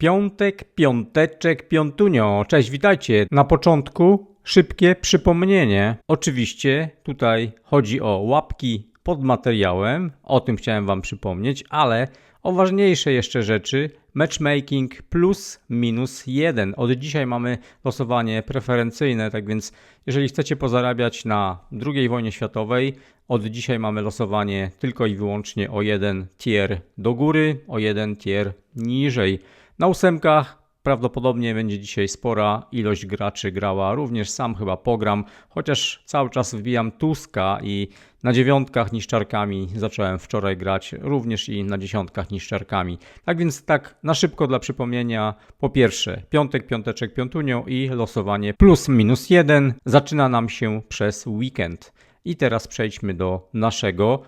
Piątek, piąteczek, piątunio. Cześć, witajcie. Na początku szybkie przypomnienie. Oczywiście tutaj chodzi o łapki pod materiałem. O tym chciałem Wam przypomnieć, ale o ważniejsze jeszcze rzeczy. Matchmaking plus minus jeden. Od dzisiaj mamy losowanie preferencyjne, tak więc jeżeli chcecie pozarabiać na II wojnie światowej, od dzisiaj mamy losowanie tylko i wyłącznie o jeden tier do góry, o jeden tier niżej. Na ósemkach prawdopodobnie będzie dzisiaj spora ilość graczy grała, również sam chyba pogram, chociaż cały czas wbijam Tuska i na dziewiątkach niszczarkami zacząłem wczoraj grać, również i na dziesiątkach niszczarkami. Tak więc tak na szybko dla przypomnienia, po pierwsze piątek, piąteczek, piątunio i losowanie plus minus jeden zaczyna nam się przez weekend. I teraz przejdźmy do naszego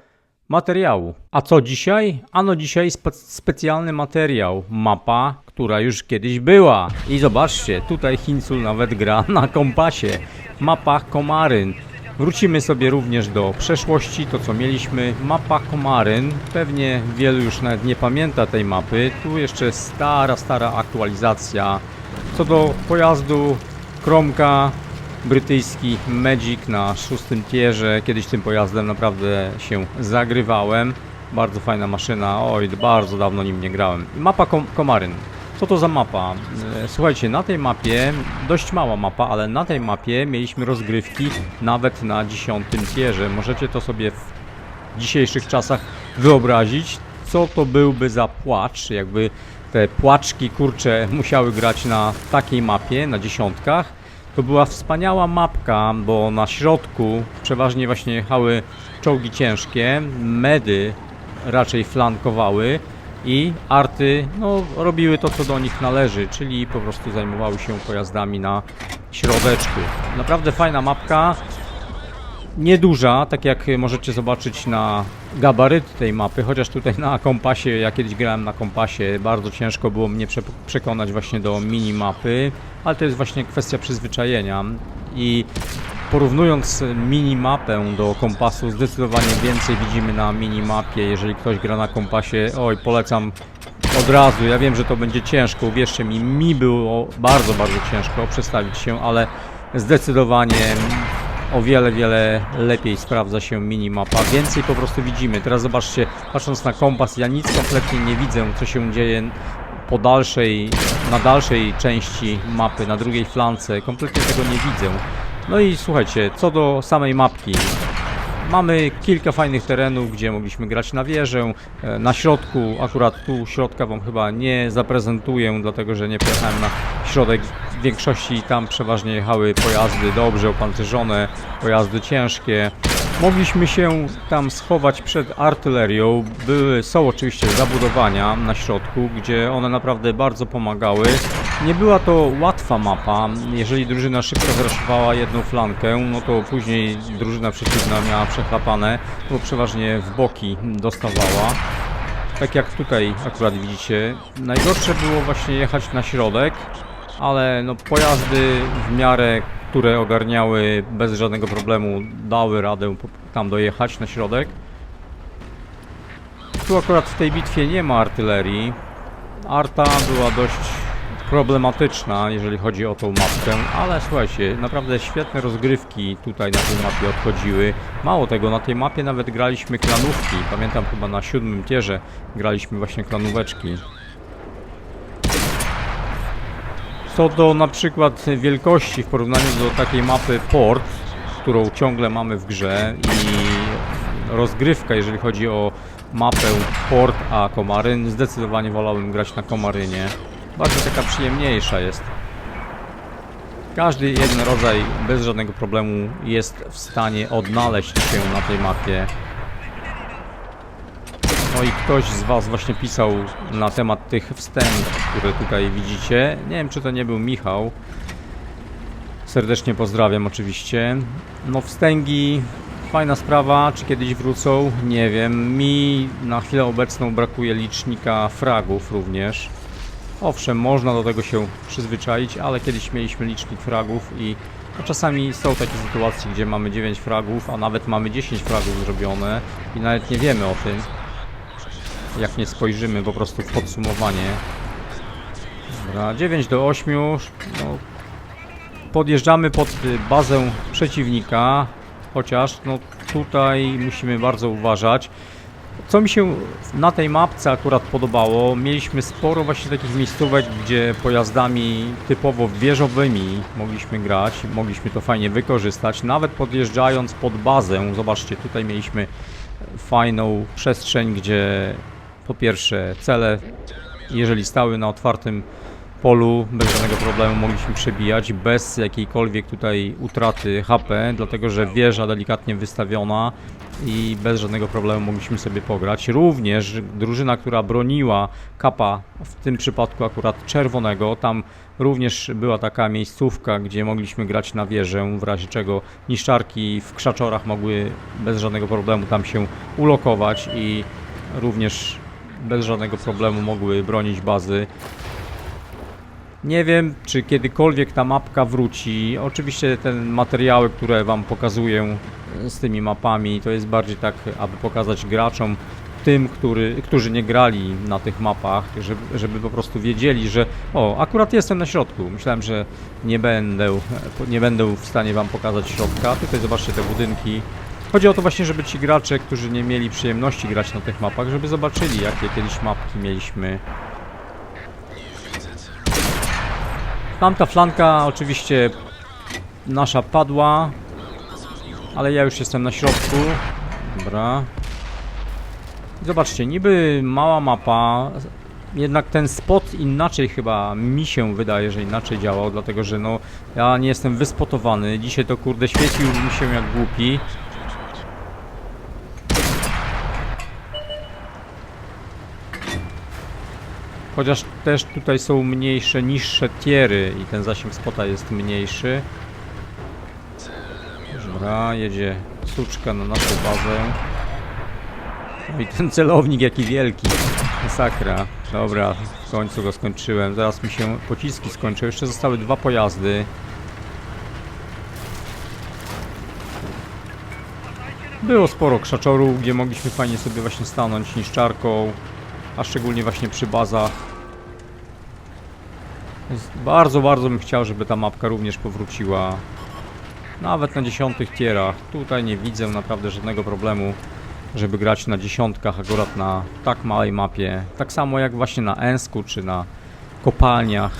materiału. A co dzisiaj? Ano dzisiaj spe specjalny materiał, mapa, która już kiedyś była. I zobaczcie, tutaj Hinsul nawet gra na kompasie. Mapa Komaryn. Wrócimy sobie również do przeszłości, to co mieliśmy. Mapa Komaryn. Pewnie wielu już nawet nie pamięta tej mapy. Tu jeszcze stara, stara aktualizacja. Co do pojazdu, Kromka, brytyjski Magic na szóstym tierze. Kiedyś tym pojazdem naprawdę się zagrywałem. Bardzo fajna maszyna. Oj, bardzo dawno nim nie grałem. Mapa Kom Komaryn. Co to za mapa? E, Słuchajcie, na tej mapie, dość mała mapa, ale na tej mapie mieliśmy rozgrywki nawet na dziesiątym tierze. Możecie to sobie w dzisiejszych czasach wyobrazić, co to byłby za płacz, jakby te płaczki, kurcze, musiały grać na takiej mapie, na dziesiątkach. To była wspaniała mapka, bo na środku przeważnie właśnie jechały czołgi ciężkie, medy raczej flankowały i arty no, robiły to, co do nich należy, czyli po prostu zajmowały się pojazdami na środeczku. Naprawdę fajna mapka, nieduża, tak jak możecie zobaczyć na gabaryt tej mapy, chociaż tutaj na kompasie, ja kiedyś grałem na kompasie, bardzo ciężko było mnie prze przekonać właśnie do minimapy, ale to jest właśnie kwestia przyzwyczajenia. I porównując minimapę do kompasu, zdecydowanie więcej widzimy na minimapie, jeżeli ktoś gra na kompasie, oj polecam od razu, ja wiem, że to będzie ciężko, uwierzcie mi, mi było bardzo, bardzo ciężko przestawić się, ale zdecydowanie o wiele, wiele lepiej sprawdza się minimapa. Więcej po prostu widzimy. Teraz zobaczcie, patrząc na kompas, ja nic kompletnie nie widzę, co się dzieje po dalszej, na dalszej części mapy, na drugiej flance. Kompletnie tego nie widzę. No i słuchajcie, co do samej mapki. Mamy kilka fajnych terenów, gdzie mogliśmy grać na wieżę. E, Na środku, akurat tu środka Wam chyba nie zaprezentuję, dlatego że nie pojechałem na środek. W większości tam przeważnie jechały pojazdy dobrze opancerzone, pojazdy ciężkie. Mogliśmy się tam schować przed artylerią. Były, są oczywiście zabudowania na środku, gdzie one naprawdę bardzo pomagały. Nie była to łatwa mapa. Jeżeli drużyna szybko zraszowała jedną flankę, no to później drużyna przeciwna miała przechlapane, bo przeważnie w boki dostawała. Tak jak tutaj akurat widzicie. Najgorsze było właśnie jechać na środek, ale no pojazdy w miarę, które ogarniały bez żadnego problemu, dały radę tam dojechać na środek. Tu akurat w tej bitwie nie ma artylerii. Arta była dość problematyczna, jeżeli chodzi o tą mapkę, ale słuchajcie, naprawdę świetne rozgrywki tutaj na tej mapie odchodziły. Mało tego, na tej mapie nawet graliśmy klanówki. Pamiętam chyba na siódmym tierze graliśmy właśnie klanóweczki. Co do na przykład wielkości w porównaniu do takiej mapy Port, którą ciągle mamy w grze i rozgrywka, jeżeli chodzi o mapę Port a Komaryn, zdecydowanie wolałbym grać na Komarynie. Bardzo taka przyjemniejsza jest. Każdy jeden rodzaj bez żadnego problemu jest w stanie odnaleźć się na tej mapie. I ktoś z Was właśnie pisał na temat tych wstęp, które tutaj widzicie. Nie wiem, czy to nie był Michał. Serdecznie pozdrawiam oczywiście. No wstęgi, fajna sprawa, czy kiedyś wrócą? Nie wiem. Mi na chwilę obecną brakuje licznika fragów również. Owszem, można do tego się przyzwyczaić, ale kiedyś mieliśmy licznik fragów i no, czasami są takie sytuacje, gdzie mamy 9 fragów, a nawet mamy 10 fragów zrobione i nawet nie wiemy o tym jak nie spojrzymy po prostu w podsumowanie. Dobra, 9 do 8. No, podjeżdżamy pod y, bazę przeciwnika, chociaż no tutaj musimy bardzo uważać. Co mi się na tej mapce akurat podobało, mieliśmy sporo właśnie takich miejscówek, gdzie pojazdami typowo wieżowymi mogliśmy grać, mogliśmy to fajnie wykorzystać, nawet podjeżdżając pod bazę, zobaczcie, tutaj mieliśmy fajną przestrzeń, gdzie po pierwsze cele, jeżeli stały na otwartym polu, bez żadnego problemu mogliśmy przebijać, bez jakiejkolwiek tutaj utraty HP, dlatego że wieża delikatnie wystawiona i bez żadnego problemu mogliśmy sobie pograć. Również drużyna, która broniła kapa, w tym przypadku akurat czerwonego, tam również była taka miejscówka, gdzie mogliśmy grać na wieżę, w razie czego niszczarki w krzaczorach mogły bez żadnego problemu tam się ulokować i również bez żadnego problemu mogły bronić bazy. Nie wiem, czy kiedykolwiek ta mapka wróci. Oczywiście te materiały, które Wam pokazuję z tymi mapami, to jest bardziej tak, aby pokazać graczom, tym, który, którzy nie grali na tych mapach, żeby, żeby po prostu wiedzieli, że o, akurat jestem na środku. Myślałem, że nie będę, nie będę w stanie Wam pokazać środka. Tutaj zobaczcie te budynki. Chodzi o to właśnie, żeby ci gracze, którzy nie mieli przyjemności grać na tych mapach, żeby zobaczyli, jakie kiedyś mapki mieliśmy. Tamta flanka oczywiście nasza padła, ale ja już jestem na środku. Dobra. Zobaczcie, niby mała mapa, jednak ten spot inaczej chyba mi się wydaje, że inaczej działał, dlatego że no ja nie jestem wyspotowany. Dzisiaj to kurde świecił mi się jak głupi. Chociaż też tutaj są mniejsze, niższe tiery i ten zasięg spota jest mniejszy. Dobra, jedzie suczka na naszą bazę. No i ten celownik jaki wielki. Masakra. Dobra, w końcu go skończyłem. Zaraz mi się pociski skończą. Jeszcze zostały dwa pojazdy. Było sporo krzaczorów, gdzie mogliśmy fajnie sobie właśnie stanąć niszczarką, a szczególnie właśnie przy bazach. Bardzo, bardzo bym chciał, żeby ta mapka również powróciła. Nawet na dziesiątych tierach. Tutaj nie widzę naprawdę żadnego problemu, żeby grać na dziesiątkach akurat na tak małej mapie. Tak samo jak właśnie na Ensku czy na kopalniach.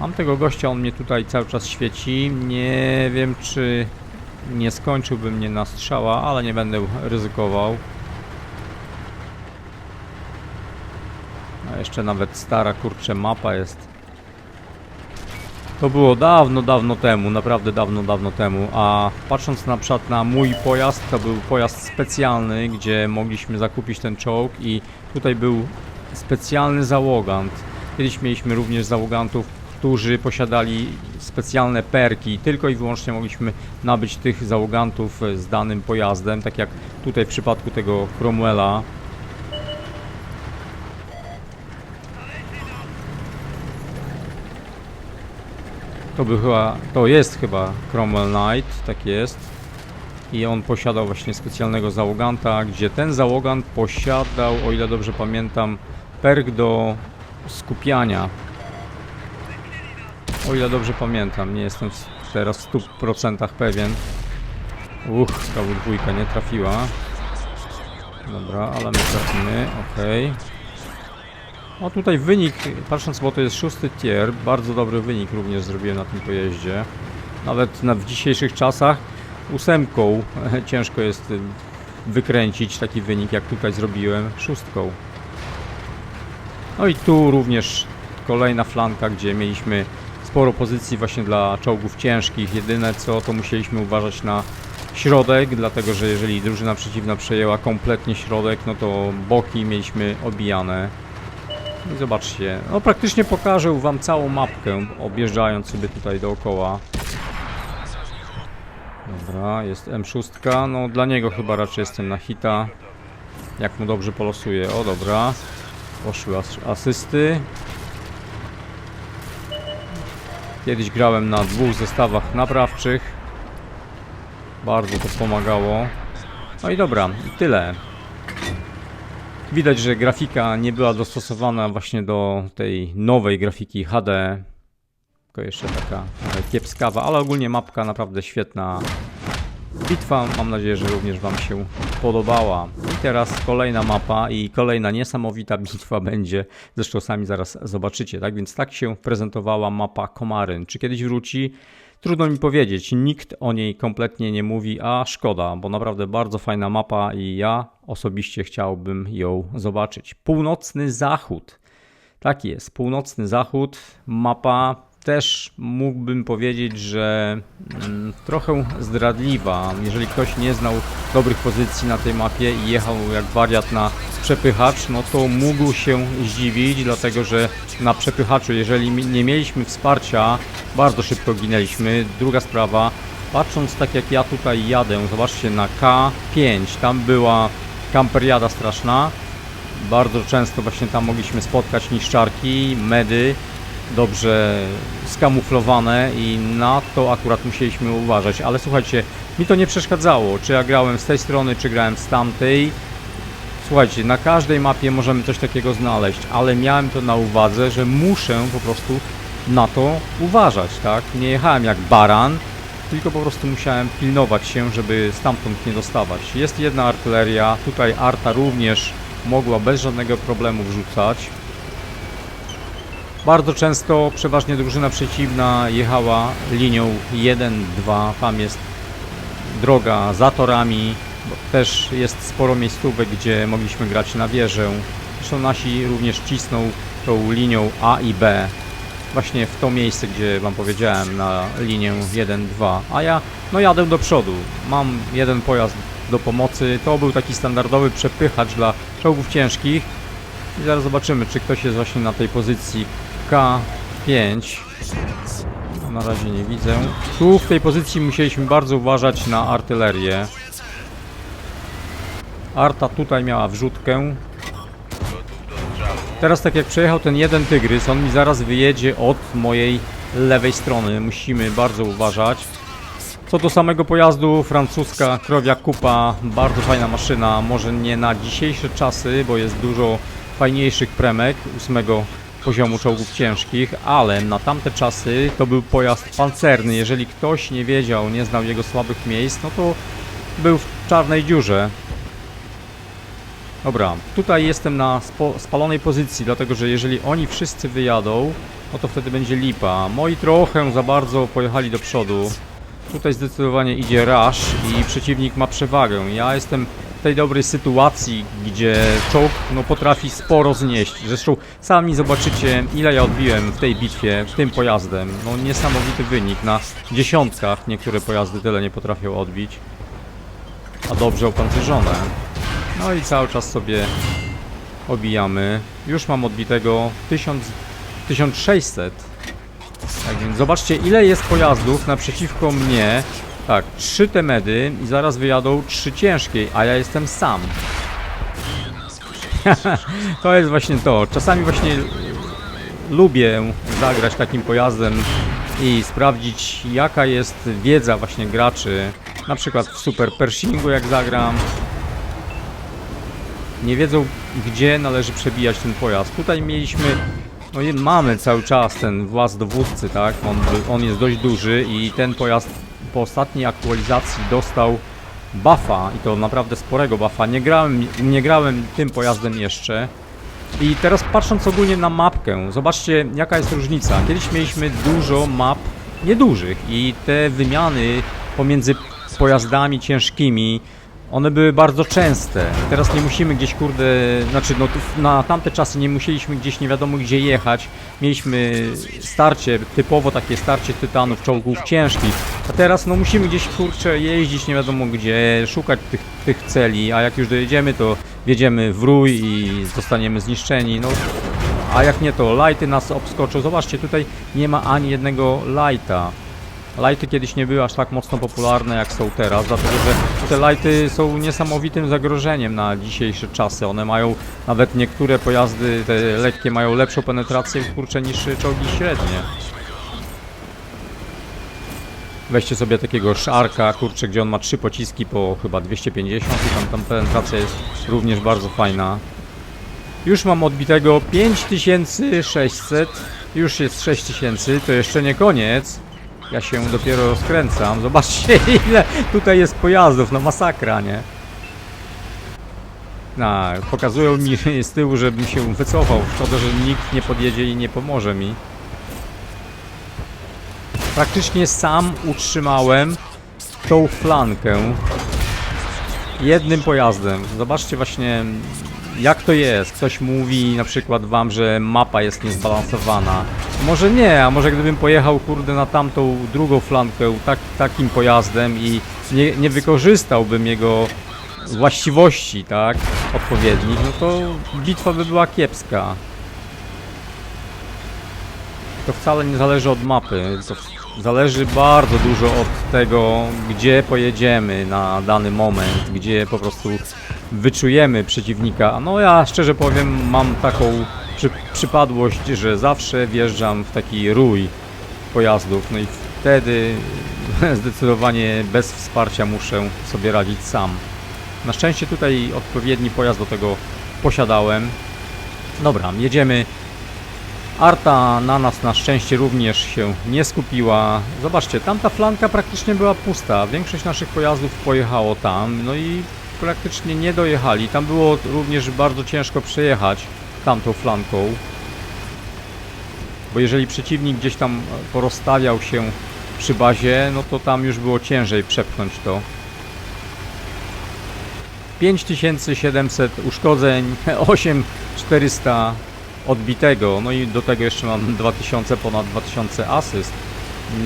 Mam tego gościa, on mnie tutaj cały czas świeci. Nie wiem, czy nie skończyłby mnie na strzała, ale nie będę ryzykował. A jeszcze nawet stara kurczę mapa jest. To było dawno, dawno temu, naprawdę dawno, dawno temu. A patrząc na przykład na mój pojazd, to był pojazd specjalny, gdzie mogliśmy zakupić ten czołg i tutaj był specjalny załogant. Kiedyś mieliśmy również załogantów, którzy posiadali specjalne perki. Tylko i wyłącznie mogliśmy nabyć tych załogantów z danym pojazdem, tak jak tutaj w przypadku tego Cromwella. To był chyba, to jest chyba Cromwell Knight, tak jest. I on posiadał właśnie specjalnego załoganta, gdzie ten załogant posiadał, o ile dobrze pamiętam, perk do skupiania. O ile dobrze pamiętam, nie jestem teraz w 100% pewien. Uch, kawu dwójka nie trafiła. Dobra, ale my trafimy, okej. O tutaj wynik, patrząc, bo to jest szósty tier, bardzo dobry wynik również zrobiłem na tym pojeździe. Nawet na, w dzisiejszych czasach ósemką ciężko jest y, wykręcić taki wynik, jak tutaj zrobiłem, szóstką. No i tu również kolejna flanka, gdzie mieliśmy sporo pozycji właśnie dla czołgów ciężkich. Jedyne co, to musieliśmy uważać na środek, dlatego że jeżeli drużyna przeciwna przejęła kompletnie środek, no to boki mieliśmy obijane. I zobaczcie, no praktycznie pokażę wam całą mapkę, objeżdżając sobie tutaj dookoła. Dobra, jest M6, no dla niego chyba raczej jestem na hita. Jak mu dobrze polosuje, o dobra. Poszły as asysty. Kiedyś grałem na dwóch zestawach naprawczych. Bardzo to pomagało. No i dobra, i tyle. Widać, że grafika nie była dostosowana właśnie do tej nowej grafiki HD. Tylko jeszcze taka kiepskawa, ale ogólnie mapka naprawdę świetna. Bitwa, mam nadzieję, że również Wam się podobała. I teraz kolejna mapa i kolejna niesamowita bitwa będzie. Zresztą sami zaraz zobaczycie. Tak więc tak się prezentowała mapa Komaryn. Czy kiedyś wróci? Trudno mi powiedzieć. Nikt o niej kompletnie nie mówi, a szkoda, bo naprawdę bardzo fajna mapa i ja osobiście chciałbym ją zobaczyć. Północny Zachód. Tak jest, północny zachód, mapa też mógłbym powiedzieć, że mm, trochę zdradliwa. Jeżeli ktoś nie znał dobrych pozycji na tej mapie i jechał jak wariat na przepychacz, no to mógł się zdziwić, dlatego że na przepychaczu, jeżeli nie mieliśmy wsparcia, bardzo szybko ginęliśmy. Druga sprawa, patrząc tak jak ja tutaj jadę, zobaczcie na K5, tam była kamperiada straszna, bardzo często właśnie tam mogliśmy spotkać niszczarki, medy, dobrze skamuflowane i na to akurat musieliśmy uważać. Ale słuchajcie, mi to nie przeszkadzało, czy ja grałem z tej strony, czy grałem z tamtej. Słuchajcie, na każdej mapie możemy coś takiego znaleźć, ale miałem to na uwadze, że muszę po prostu na to uważać, tak? Nie jechałem jak baran, tylko po prostu musiałem pilnować się, żeby stamtąd nie dostawać. Jest jedna artyleria, tutaj arta również mogła bez żadnego problemu wrzucać. Bardzo często, przeważnie drużyna przeciwna jechała linią 1-2, tam jest droga za torami, też jest sporo miejscówek, gdzie mogliśmy grać na wieżę. Zresztą nasi również cisną tą linią A i B, właśnie w to miejsce, gdzie Wam powiedziałem, na linię 1-2, a ja no jadę do przodu. Mam jeden pojazd do pomocy, to był taki standardowy przepychacz dla czołgów ciężkich. I zaraz zobaczymy, czy ktoś jest właśnie na tej pozycji K5. Na razie nie widzę. Tu w tej pozycji musieliśmy bardzo uważać na artylerię. Arta tutaj miała wrzutkę. Teraz tak jak przejechał ten jeden tygrys, on mi zaraz wyjedzie od mojej lewej strony. Musimy bardzo uważać. Co do samego pojazdu, francuska krowia kupa, bardzo fajna maszyna, może nie na dzisiejsze czasy, bo jest dużo fajniejszych premek ósmego poziomu czołgów ciężkich, ale na tamte czasy to był pojazd pancerny. Jeżeli ktoś nie wiedział, nie znał jego słabych miejsc, no to był w czarnej dziurze. Dobra, tutaj jestem na spalonej pozycji, dlatego że jeżeli oni wszyscy wyjadą, no to wtedy będzie lipa. Moi trochę za bardzo pojechali do przodu. Tutaj zdecydowanie idzie rush i przeciwnik ma przewagę. Ja jestem tej dobrej sytuacji, gdzie czołg no, potrafi sporo znieść. Zresztą sami zobaczycie, ile ja odbiłem w tej bitwie, tym pojazdem. No niesamowity wynik. Na dziesiątkach niektóre pojazdy tyle nie potrafią odbić. A dobrze opancerzone. No i cały czas sobie obijamy. Już mam odbitego 1000, 1600. Tak więc zobaczcie ile jest pojazdów naprzeciwko mnie. Tak, trzy te medy i zaraz wyjadą trzy ciężkiej, a ja jestem sam. to jest właśnie to. Czasami właśnie lubię zagrać takim pojazdem i sprawdzić jaka jest wiedza właśnie graczy. Na przykład w Super Pershingu jak zagram. Nie wiedzą gdzie należy przebijać ten pojazd. Tutaj mieliśmy no mamy cały czas ten właz dowódcy, tak? On, on jest dość duży i ten pojazd po ostatniej aktualizacji dostał buffa i to naprawdę sporego buffa. Nie grałem, nie grałem tym pojazdem jeszcze. I teraz patrząc ogólnie na mapkę, zobaczcie jaka jest różnica. Kiedyś mieliśmy dużo map niedużych i te wymiany pomiędzy pojazdami ciężkimi one były bardzo częste. Teraz nie musimy gdzieś, kurde, znaczy no, na tamte czasy nie musieliśmy gdzieś nie wiadomo gdzie jechać. Mieliśmy starcie, typowo takie starcie tytanów, czołgów ciężkich. A teraz no musimy gdzieś, kurczę, jeździć nie wiadomo gdzie, szukać tych, tych celi, a jak już dojedziemy, to wjedziemy w rój i zostaniemy zniszczeni. No, a jak nie, to lighty nas obskoczą. Zobaczcie, tutaj nie ma ani jednego lighta. Lighty kiedyś nie były aż tak mocno popularne jak są teraz, dlatego że te lighty są niesamowitym zagrożeniem na dzisiejsze czasy. One mają, nawet niektóre pojazdy, te lekkie mają lepszą penetrację kurczę niż czołgi średnie. Weźcie sobie takiego szarka, kurczę, gdzie on ma trzy pociski po chyba 250 i tam, tam penetracja jest również bardzo fajna. Już mam odbitego 5600. Już jest 6000. To jeszcze nie koniec. Ja się dopiero rozkręcam. Zobaczcie ile tutaj jest pojazdów. No masakra, nie? No, pokazują mi z tyłu, żebym się wycofał. Szkoda, że nikt nie podjedzie i nie pomoże mi. Praktycznie sam utrzymałem tą flankę jednym pojazdem. Zobaczcie właśnie jak to jest. Ktoś mówi na przykład wam, że mapa jest niezbalansowana. Może nie, a może gdybym pojechał kurde na tamtą drugą flankę tak, takim pojazdem i nie, nie wykorzystałbym jego właściwości, tak, odpowiednich, no to bitwa by była kiepska. To wcale nie zależy od mapy, to zależy bardzo dużo od tego, gdzie pojedziemy na dany moment, gdzie po prostu wyczujemy przeciwnika. No ja szczerze powiem, mam taką przy, przypadłość, że zawsze wjeżdżam w taki rój pojazdów, no i wtedy zdecydowanie bez wsparcia muszę sobie radzić sam. Na szczęście tutaj odpowiedni pojazd do tego posiadałem. Dobra, jedziemy. Arta na nas na szczęście również się nie skupiła. Zobaczcie, tamta flanka praktycznie była pusta. Większość naszych pojazdów pojechało tam, no i praktycznie nie dojechali. Tam było również bardzo ciężko przejechać tamtą flanką. Bo jeżeli przeciwnik gdzieś tam porozstawiał się przy bazie, no to tam już było ciężej przepchnąć to. 5700 uszkodzeń, 8400 odbitego, no i do tego jeszcze mam 2000, ponad 2000 asyst.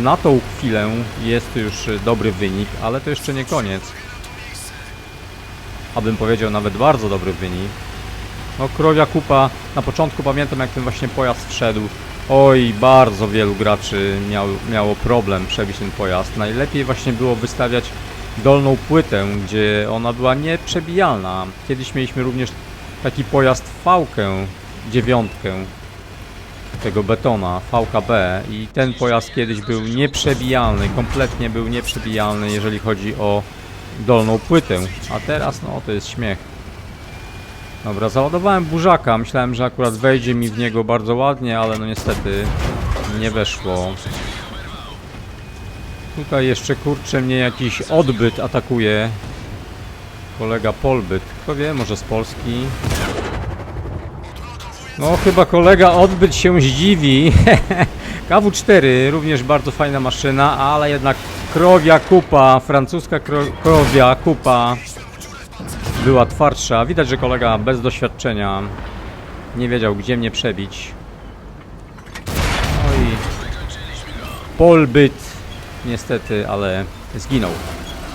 Na tą chwilę jest już dobry wynik, ale to jeszcze nie koniec. Abym powiedział nawet bardzo dobry wynik. No krowia kupa, na początku pamiętam jak ten właśnie pojazd wszedł. Oj, bardzo wielu graczy miał, miało problem przebić ten pojazd. Najlepiej właśnie było wystawiać dolną płytę, gdzie ona była nieprzebijalna. Kiedyś mieliśmy również taki pojazd V-kę, dziewiątkę tego betona, VKB i ten pojazd kiedyś był nieprzebijalny, kompletnie był nieprzebijalny, jeżeli chodzi o dolną płytę, a teraz no to jest śmiech. Dobra, załadowałem burzaka, myślałem, że akurat wejdzie mi w niego bardzo ładnie, ale no niestety nie weszło. Tutaj jeszcze kurczę mnie jakiś odbyt atakuje. Kolega Polbyt. Kto wie, może z Polski. No chyba kolega odbyt się zdziwi. KW4 również bardzo fajna maszyna, ale jednak krowia kupa, francuska kro krowia kupa była twardsza. Widać, że kolega bez doświadczenia nie wiedział gdzie mnie przebić. Oj. Polbyt niestety, ale zginął.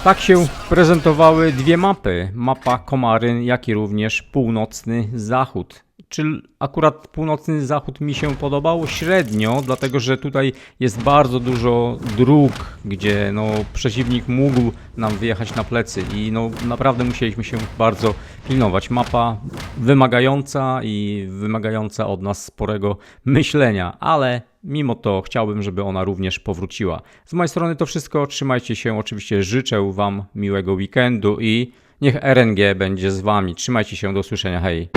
Tak się prezentowały dwie mapy. Mapa Komaryn, jak i również północny zachód. Czy akurat północny zachód mi się podobał? Średnio, dlatego że tutaj jest bardzo dużo dróg, gdzie no, przeciwnik mógł nam wyjechać na plecy i no, naprawdę musieliśmy się bardzo pilnować. Mapa wymagająca i wymagająca od nas sporego myślenia, ale mimo to chciałbym, żeby ona również powróciła. Z mojej strony to wszystko. Trzymajcie się. Oczywiście życzę Wam miłego weekendu i niech RNG będzie z Wami. Trzymajcie się. Do usłyszenia. Hej.